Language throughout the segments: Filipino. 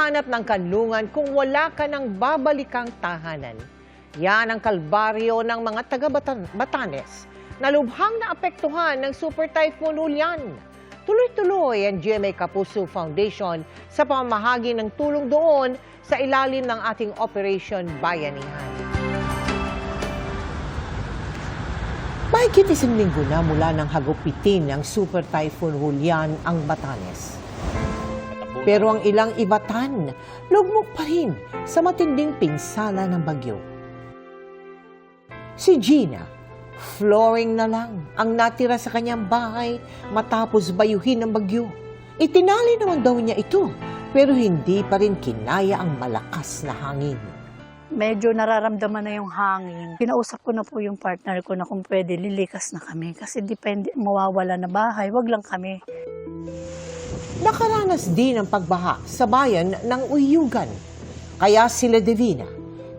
maghahanap ng kanlungan kung wala ka ng babalikang tahanan. Yan ang kalbaryo ng mga taga-Batanes na lubhang naapektuhan ng Super Typhoon Ulian. Tuloy-tuloy ang GMA Kapuso Foundation sa pamamahagi ng tulong doon sa ilalim ng ating Operation Bayanihan. Mahigit isang na mula ng hagupitin ng Super Typhoon Julian ang Batanes. Pero ang ilang ibatan, lugmok pa rin sa matinding pinsala ng bagyo. Si Gina, flooring na lang ang natira sa kanyang bahay matapos bayuhin ng bagyo. Itinali naman daw niya ito, pero hindi pa rin kinaya ang malakas na hangin. medyo nararamdaman na yung hangin. Kinausap ko na po yung partner ko na kung pwede lilikas na kami kasi depende mawawala na bahay, wag lang kami. Nakaranas din ng pagbaha sa bayan ng Uyugan. Kaya sila Divina,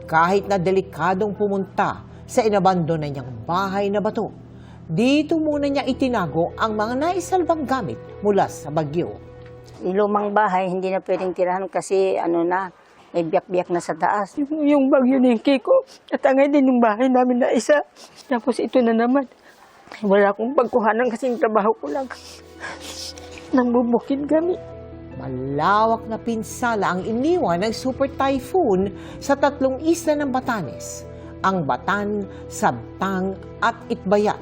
kahit na delikadong pumunta sa inabando na niyang bahay na bato, dito muna niya itinago ang mga naisalbang gamit mula sa bagyo. Yung lumang bahay, hindi na pwedeng tirahan kasi ano na, may biyak-biyak na sa taas. Yung, yung bagyo na yung ko, natangay din yung bahay namin na isa. Tapos ito na naman. Wala akong pagkuhanan kasi yung trabaho ko lang. Nambubukid kami. Malawak na pinsala ang iniwan ng super typhoon sa tatlong isla ng Batanes, ang Batan, Sabtang at Itbayat.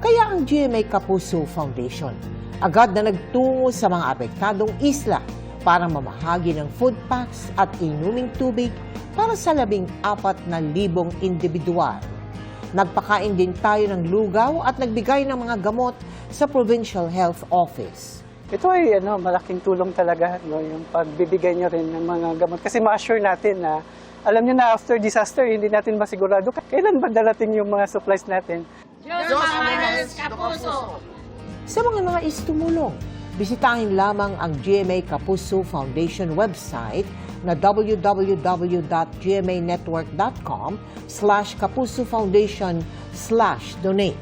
Kaya ang GMA Kapuso Foundation agad na nagtungo sa mga apektadong isla para mamahagi ng food packs at inuming tubig para sa labing apat na libong individual. Nagpakain din tayo ng lugaw at nagbigay ng mga gamot sa Provincial Health Office. Ito ay ano, malaking tulong talaga, no, yung pagbibigay nyo rin ng mga gamot. Kasi ma-assure natin na, alam nyo na after disaster, hindi natin masigurado kailan ba darating yung mga supplies natin. Sa mga nais tumulong, bisitahin lamang ang GMA Kapuso Foundation website na www.gmanetwork.com slash kapuso foundation slash donate.